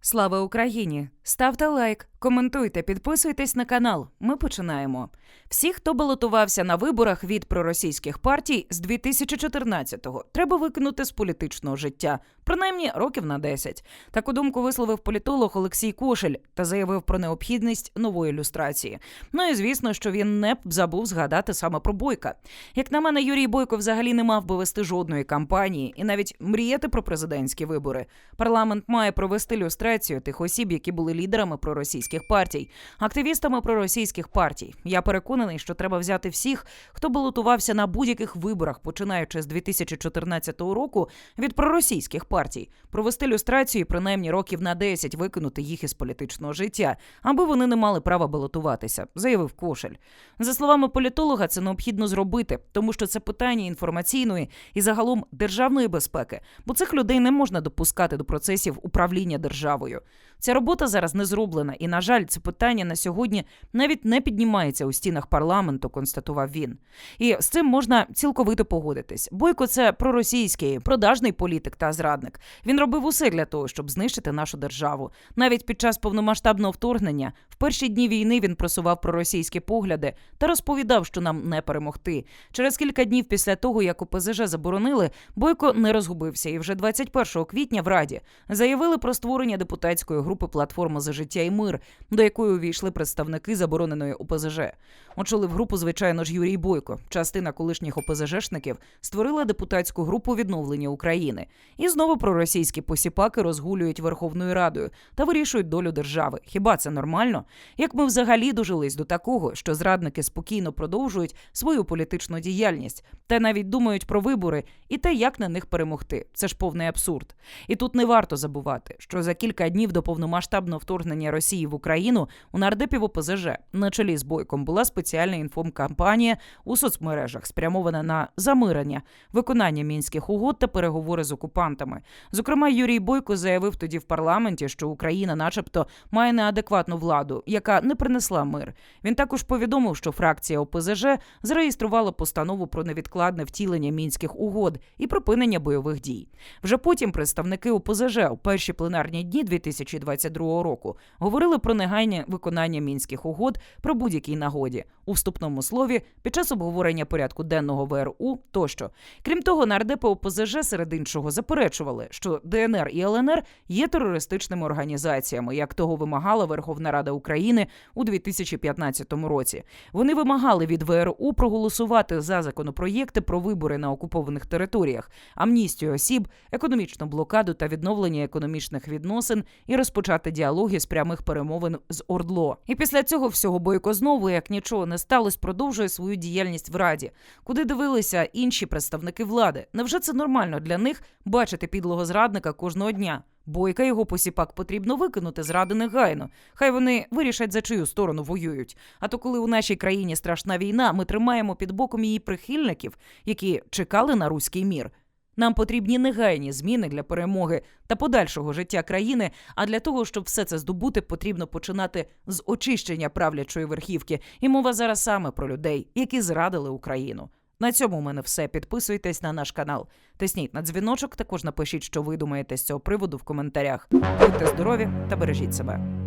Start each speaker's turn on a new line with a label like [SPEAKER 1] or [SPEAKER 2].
[SPEAKER 1] Слава Україні! Ставте лайк, коментуйте, підписуйтесь на канал. Ми починаємо. Всі, хто балотувався на виборах від проросійських партій з 2014-го, треба викинути з політичного життя, принаймні років на 10. Таку думку висловив політолог Олексій Кошель та заявив про необхідність нової ілюстрації. Ну і звісно, що він не б забув згадати саме про Бойка. Як на мене, Юрій Бойко взагалі не мав би вести жодної кампанії і навіть мріяти про президентські вибори. Парламент має провести люстрацію тих осіб, які були лідерами проросійських партій, активістами проросійських партій. Я переконаний, що треба взяти всіх, хто балотувався на будь-яких виборах, починаючи з 2014 року, від проросійських партій, провести люстрацію і принаймні років на 10 викинути їх із політичного життя, аби вони не мали права балотуватися, заявив Кошель. За словами політолога, це необхідно зробити, тому що це питання інформаційної і загалом державної безпеки, бо цих людей не можна допускати до процесів управління державою. Ця робота зараз не зроблена, і на жаль, це питання на сьогодні навіть не піднімається у стінах парламенту, констатував він. І з цим можна цілковито погодитись. Бойко це проросійський, продажний політик та зрадник. Він робив усе для того, щоб знищити нашу державу. Навіть під час повномасштабного вторгнення, в перші дні війни він просував проросійські погляди та розповідав, що нам не перемогти. Через кілька днів після того, як ОПЗЖ заборонили, Бойко не розгубився і вже 21 квітня в Раді заявили про створення депутатської групи Платформа за життя і мир, до якої увійшли представники забороненої ОПЗЖ. Очолив групу, звичайно ж, Юрій Бойко. Частина колишніх ОПЗЖшників створила депутатську групу відновлення України. І знову проросійські посіпаки розгулюють Верховною Радою та вирішують долю держави. Хіба це нормально? Як ми взагалі дожились до такого, що зрадники спокійно продовжують свою політичну діяльність та навіть думають про вибори і те, як на них перемогти. Це ж повний абсурд. І тут не варто забувати, що за кілька днів до повномасштабного вторгнення Росії в Україну у нардепів ОПЗЖ на чолі з бойком була спеціальна інформкампанія у соцмережах, спрямована на замирення, виконання мінських угод та переговори з окупантами. Зокрема, Юрій Бойко заявив тоді в парламенті, що Україна, начебто, має неадекватну владу, яка не принесла мир. Він також повідомив, що фракція ОПЗЖ зареєструвала постанову про невідкладне втілення мінських угод і припинення бойових дій. Вже потім представники ОПЗЖ у перші пленарні дні 2022 року говорили про негайне виконання мінських угод про будь-якій нагоді у вступному слові під час обговорення порядку денного ВРУ тощо. Крім того, нардепи ОПЗЖ серед іншого заперечували, що ДНР і ЛНР є терористичними організаціями, як того вимагала Верховна Рада України у 2015 році. Вони вимагали від ВРУ проголосувати за законопроєкти про вибори на окупованих територіях, амністію осіб, економічну блокаду та відновлення економічних відносин і розпочати діалоги з прямих перемовин з ОРДЛО. І після цього всього Бойко знову, як нічого не сталося, продовжує свою діяльність в Раді, куди дивилися інші представники влади. Невже це нормально для них бачити підлого зрадника кожного дня? Бойка його посіпак потрібно викинути з ради негайно. Хай вони вирішать за чию сторону воюють. А то, коли у нашій країні страшна війна, ми тримаємо під боком її прихильників, які чекали на руський мір. Нам потрібні негайні зміни для перемоги та подальшого життя країни. А для того, щоб все це здобути, потрібно починати з очищення правлячої верхівки. І мова зараз саме про людей, які зрадили Україну. На цьому у мене все. Підписуйтесь на наш канал. Тисніть на дзвіночок. Також напишіть, що ви думаєте з цього приводу в коментарях. Будьте здорові та бережіть себе.